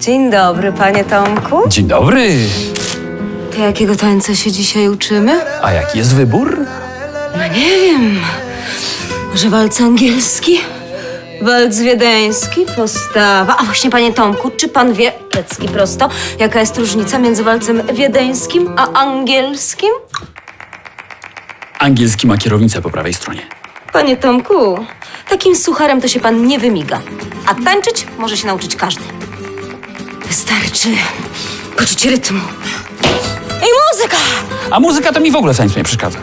Dzień dobry, panie Tomku. Dzień dobry. To jakiego tańca się dzisiaj uczymy? A jaki jest wybór? No nie wiem. Może walc angielski? Walc wiedeński? Postawa. A właśnie, panie Tomku, czy pan wie, plecki prosto, jaka jest różnica między walcem wiedeńskim a angielskim? Angielski ma kierownicę po prawej stronie. Panie Tomku, takim sucharem to się pan nie wymiga. A tańczyć może się nauczyć każdy. Wystarczy poczuć rytmu. I muzyka! A muzyka to mi w ogóle w tańcu nie przeszkadza.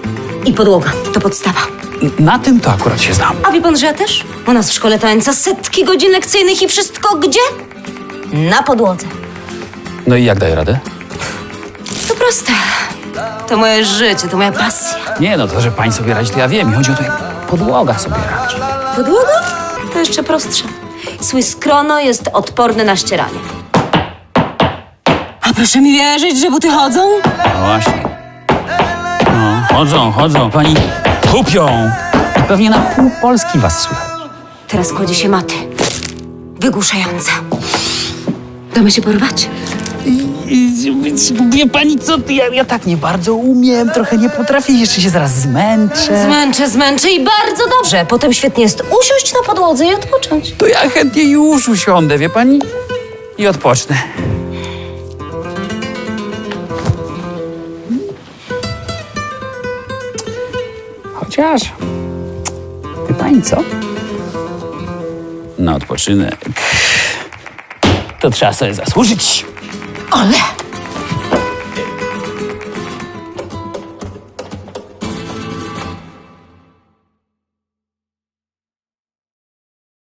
I podłoga to podstawa. N- Na tym to akurat się znam. A wie pan, że ja też? U nas w szkole tańca setki godzin lekcyjnych i wszystko gdzie? Na podłodze. No i jak daję radę? To proste. To moje życie, to moja pasja. Nie no, to, że pani sobie radzi, to ja wiem. Mi chodzi o to, jak podłoga sobie radzi. Podłoga? To jeszcze prostsze. Swiss Krono jest odporny na ścieranie. A proszę mi wierzyć, że buty chodzą? No właśnie. No, chodzą, chodzą. Pani kupią. Pewnie na pół Polski was słychać. Teraz kładzie się maty. Wygłuszające. Damy się porwać? Wie pani co, ja, ja tak nie bardzo umiem, trochę nie potrafię, jeszcze się zaraz zmęczę. Zmęczę, zmęczę i bardzo dobrze. Potem świetnie jest usiąść na podłodze i odpocząć. To ja chętnie już usiądę, wie pani? I odpocznę. Chociaż, wie pani co? Na odpoczynek to trzeba sobie zasłużyć. Anne!